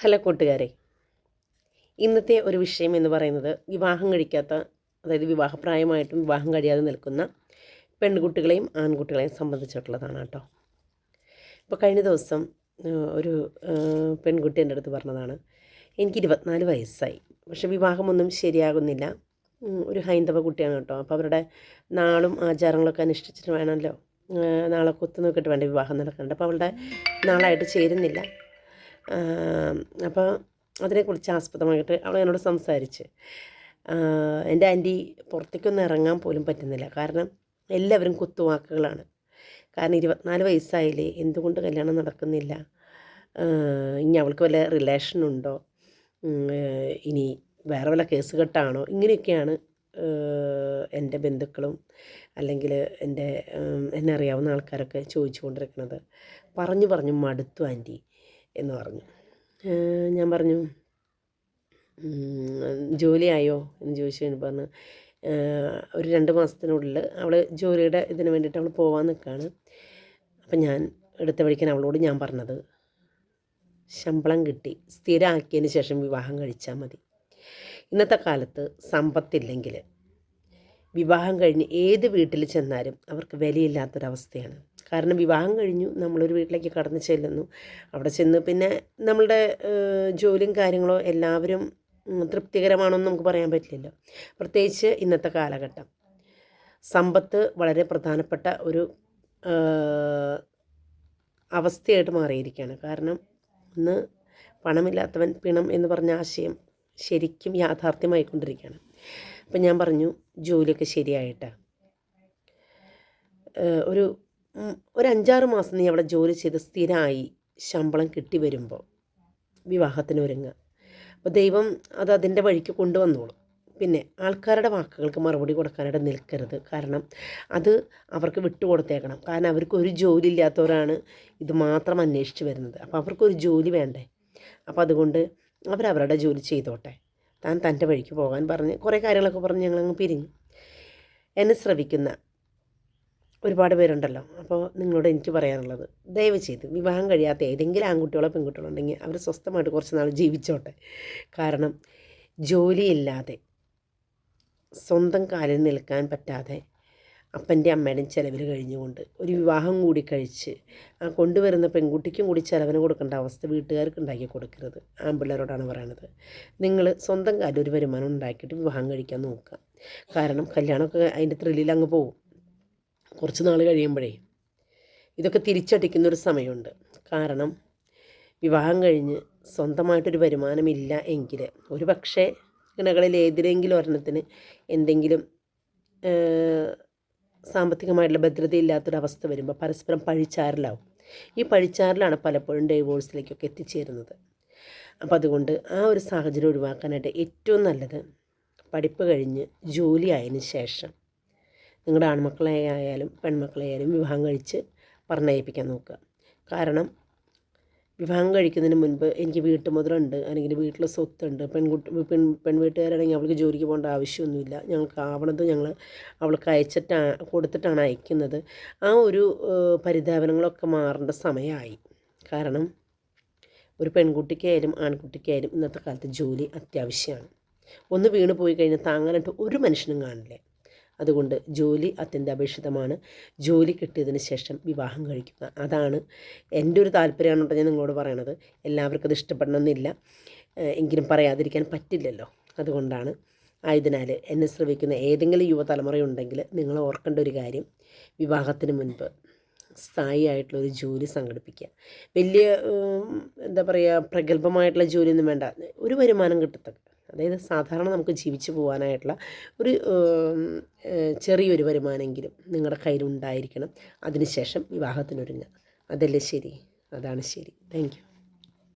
Hello കൂട്ടുകാരെ. ഇന്നത്തെ ഒരു വിഷയം എന്ന് പറയുന്നത് വിവാഹം കഴിക്കാത്ത അതായത് വിവാഹപ്രായമായിട്ടും വിവാഹം കഴിയാതെ നിൽക്കുന്ന പെൺകുട്ടികളെയും ആൺകുട്ടികളെയും സംബന്ധിച്ചിട്ടുള്ളതാണ് കേട്ടോ. ഇപ്പോൾ കഴിഞ്ഞ ദിവസം ഒരു പെൺകുട്ടി എന്റെ അടുത്ത് പറഞ്ഞതാണ് എനിക്ക് ഇരുപത്തിനാല് വയസ്സായി. പക്ഷെ വിവാഹമൊന്നും ശരിയാകുന്നില്ല. ഒരു ഹൈന്ദവ കുട്ടിയാണ് കേട്ടോ. അപ്പോൾ അവരുടെ നാളും ആചാരങ്ങളൊക്കെ അനുഷ്ഠിച്ചിട്ട് വേണമല്ലോ. നാളെ കുത്തു നോക്കിയിട്ട് വേണ്ട വിവാഹം നടക്കുന്നുണ്ട് അപ്പോൾ അവളുടെ നാളായിട്ട് ചേരുന്നില്ല. അപ്പോൾ അതിനെക്കുറിച്ച് ആസ്പദമായിട്ട് അവൾ എന്നോട് സംസാരിച്ച്. എന്റെ ആന്റി പുറത്തേക്കൊന്നും ഇറങ്ങാൻ പോലും പറ്റുന്നില്ല. കാരണം എല്ലാവരും കുത്തുവാക്കുകളാണ്. കാരണം ഇരുപത്തിനാല് വയസ്സായില്ലേ എന്തുകൊണ്ട് കല്യാണം നടക്കുന്നില്ല? ഇനി അവൾക്ക് വല്ല റിലേഷൻ ഉണ്ടോ? ഇനി വേറെ വല്ല കേസ് കെട്ടാണോ? ഇങ്ങനെയൊക്കെയാണ് എന്റെ ബന്ധുക്കളും അല്ലെങ്കിൽ എന്റെ എന്നെ അറിയാവുന്ന ആൾക്കാരൊക്കെ ചോദിച്ചു കൊണ്ടിരിക്കുന്നത് പറഞ്ഞു പറഞ്ഞു മടുത്തു ആന്റി. എന്ന് പറഞ്ഞു. ഞാൻ പറഞ്ഞു ജോലിയായോ? എന്ന് ചോദിച്ചു കഴിഞ്ഞപ്പോൾ പറഞ്ഞു ഒരു രണ്ട് മാസത്തിനുള്ളിൽ അവൾ ജോലിയുടെ ഇതിന് വേണ്ടിയിട്ട് അവൾ പോവാൻ നിൽക്കുകയാണ് അപ്പം ഞാൻ എടുത്ത വഴിക്കാൻ അവളോട് ഞാൻ പറഞ്ഞത് ശമ്പളം കിട്ടി സ്ഥിരമാക്കിയതിന് ശേഷം വിവാഹം കഴിച്ചാൽ മതി. ഇന്നത്തെ കാലത്ത് സമ്പത്തില്ലെങ്കിൽ വിവാഹം കഴിഞ്ഞ് ഏത് വീട്ടിൽ ചെന്നാലും അവർക്ക് വിലയില്ലാത്തൊരവസ്ഥയാണ്. കാരണം വിവാഹം കഴിഞ്ഞു നമ്മളൊരു വീട്ടിലേക്ക് കടന്നു ചെല്ലുന്നു. അവിടെ ചെന്ന് പിന്നെ നമ്മളുടെ ജോലിയും കാര്യങ്ങളോ എല്ലാവരും തൃപ്തികരമാണോ എന്ന് നമുക്ക് പറയാൻ പറ്റില്ലല്ലോ. പ്രത്യേകിച്ച് ഇന്നത്തെ കാലഘട്ടം. സമ്പത്ത് വളരെ പ്രധാനപ്പെട്ട ഒരു അവസ്ഥയായിട്ട് മാറിയിരിക്കുകയാണ്. കാരണം ഇന്ന് പണമില്ലാത്തവൻ പിണം എന്ന് പറഞ്ഞ ആശയം ശരിക്കും യാഥാർത്ഥ്യമായിക്കൊണ്ടിരിക്കുകയാണ്. അപ്പം ഞാൻ പറഞ്ഞു ജോലിയൊക്കെ ശരിയായിട്ട്. ഒരു ഒരു അഞ്ചാറ് മാസം നീ അവിടെ ജോലി ചെയ്ത് സ്ഥിരമായി ശമ്പളം കിട്ടി വരുമ്പോൾ വിവാഹത്തിന് ഒരുങ്ങുക. അപ്പോൾ ദൈവം അത് അതിന്റെ വഴിക്ക് കൊണ്ടുവന്നോളും. പിന്നെ ആൾക്കാരുടെ വാക്കുകൾക്ക് മറുപടി കൊടുക്കാനായിട്ട് നിൽക്കരുത്. കാരണം അത് അവർക്ക് വിട്ടുകൊടുത്തേക്കണം. കാരണം അവർക്ക് ഒരു ജോലി ഇല്ലാത്തവരാണ് ഇത് മാത്രം അന്വേഷിച്ച് വരുന്നത്. അപ്പോൾ അവർക്കൊരു ജോലി വേണ്ടേ? അപ്പോൾ അതുകൊണ്ട് അവരവരുടെ ജോലി ചെയ്തോട്ടെ. താൻ തന്റെ വഴിക്ക് പോകാൻ പറഞ്ഞ് കുറേ കാര്യങ്ങളൊക്കെ പറഞ്ഞ് ഞങ്ങളങ്ങ് പിരിഞ്ഞു. എന്നെ ശ്രവിക്കുന്ന ഒരുപാട് പേരുണ്ടല്ലോ. അപ്പോൾ നിങ്ങളോട് എനിക്ക് പറയാനുള്ളത്. ദയവ് ചെയ്ത് വിവാഹം കഴിയാത്ത ഏതെങ്കിലും ആൺകുട്ടികളോ പെൺകുട്ടികളോ ഉണ്ടെങ്കിൽ അവർ സ്വസ്ഥമായിട്ട് കുറച്ച് നാൾ ജീവിച്ചോട്ടെ. കാരണം ജോലിയില്ലാതെ സ്വന്തം കാലിൽ നിൽക്കാൻ പറ്റാതെ അപ്പന്റെ അമ്മയുടെയും ചിലവിൽ കഴിഞ്ഞുകൊണ്ട് ഒരു വിവാഹം കൂടി കഴിച്ച് ആ കൊണ്ടുവരുന്ന പെൺകുട്ടിക്കും കൂടി ചിലവിന് കൊടുക്കേണ്ട അവസ്ഥ വീട്ടുകാർക്ക് ഉണ്ടാക്കി കൊടുക്കരുത്. ആൺപിള്ളേരോടാണ് പറയണത്. നിങ്ങൾ സ്വന്തം കാലിൽ ഒരു വരുമാനം ഉണ്ടാക്കിയിട്ട് വിവാഹം കഴിക്കാൻ നോക്കുക. കാരണം കല്യാണമൊക്കെ അതിന്റെ ത്രില്ലിൽ അങ്ങ് പോകും. കുറച്ച് നാൾ കഴിയുമ്പോഴേ ഇതൊക്കെ തിരിച്ചടിക്കുന്നൊരു സമയമുണ്ട്. കാരണം വിവാഹം കഴിഞ്ഞ് സ്വന്തമായിട്ടൊരു വരുമാനമില്ല എങ്കിൽ ഒരു പക്ഷേ ഇണകളിൽ ഏതിലെങ്കിലും ഒരെണ്ണത്തിന് എന്തെങ്കിലും സാമ്പത്തികമായിട്ടുള്ള ഭദ്രതയില്ലാത്തൊരവസ്ഥ വരുമ്പോൾ പരസ്പരം പഴിച്ചാറിലാവും. ഈ പഴിച്ചാറിലാണ് പലപ്പോഴും ഡൈവോഴ്സിലേക്കൊക്കെ എത്തിച്ചേരുന്നത്. അപ്പം അതുകൊണ്ട് ആ ഒരു സാഹചര്യം ഒഴിവാക്കാനായിട്ട് ഏറ്റവും നല്ലത് പഠിപ്പ് കഴിഞ്ഞ് ജോലി ആയതിനു ശേഷം നിങ്ങളുടെ ആൺമക്കളെ ആയാലും പെൺമക്കളെ ആയാലും വിവാഹം കഴിച്ച് പറഞ്ഞയപ്പിക്കാൻ നോക്കുക. കാരണം വിവാഹം കഴിക്കുന്നതിന് മുൻപ് എനിക്ക് വീട്ടുമുതലുണ്ട് അല്ലെങ്കിൽ വീട്ടിൽ സ്വത്തുണ്ട് പെൺകുട്ടി പെൺ പെൺവീട്ടുകാരാണെങ്കിൽ അവൾക്ക് ജോലിക്ക് പോകേണ്ട ആവശ്യമൊന്നുമില്ല. ഞങ്ങൾക്ക് ആവണത് ഞങ്ങൾ അവൾക്ക് അയച്ചിട്ടാണ് കൊടുത്തിട്ടാണ് അയക്കുന്നത്. ആ ഒരു പരിതാപനങ്ങളൊക്കെ മാറേണ്ട സമയമായി. കാരണം ഒരു പെൺകുട്ടിക്കായാലും ആൺകുട്ടിക്കായാലും ഇന്നത്തെ കാലത്ത് ജോലി അത്യാവശ്യമാണ്. ഒന്ന് വീണ് പോയി കഴിഞ്ഞാൽ താങ്ങാനായിട്ട് ഒരു മനുഷ്യനും കാണില്ല. അതുകൊണ്ട് ജോലി അത്യന്താപേക്ഷിതമാണ്. ജോലി കിട്ടിയതിന് ശേഷം വിവാഹം കഴിക്കുക. അതാണ് എന്റെ ഒരു താല്പര്യമാണ് ഞാൻ നിങ്ങളോട് പറയണത്. എല്ലാവർക്കും അത് ഇഷ്ടപ്പെടണമെന്നില്ല. എങ്കിലും പറയാതിരിക്കാൻ പറ്റില്ലല്ലോ. അതുകൊണ്ടാണ് ആയതിനാൽ എന്നെ ശ്രവിക്കുന്ന ഏതെങ്കിലും യുവതലമുറയുണ്ടെങ്കിൽ നിങ്ങൾ ഓർക്കേണ്ട ഒരു കാര്യം. വിവാഹത്തിന് മുൻപ് സ്ഥായിയായിട്ടുള്ള ഒരു ജോലി സംഘടിപ്പിക്കുക. വലിയ എന്താ പറയുക പ്രഗത്ഭമായിട്ടുള്ള ജോലിയൊന്നും വേണ്ട. ഒരു വരുമാനം കിട്ടത്തക്ക അതായത് സാധാരണ നമുക്ക് ജീവിച്ചു പോകാനായിട്ടുള്ള ഒരു ചെറിയൊരു വരുമാനമെങ്കിലും നിങ്ങളുടെ കയ്യിലുണ്ടായിരിക്കണം. അതിനുശേഷം വിവാഹത്തിനൊരുങ്ങുക. അതല്ലേ ശരി? അതാണ് ശരി. താങ്ക്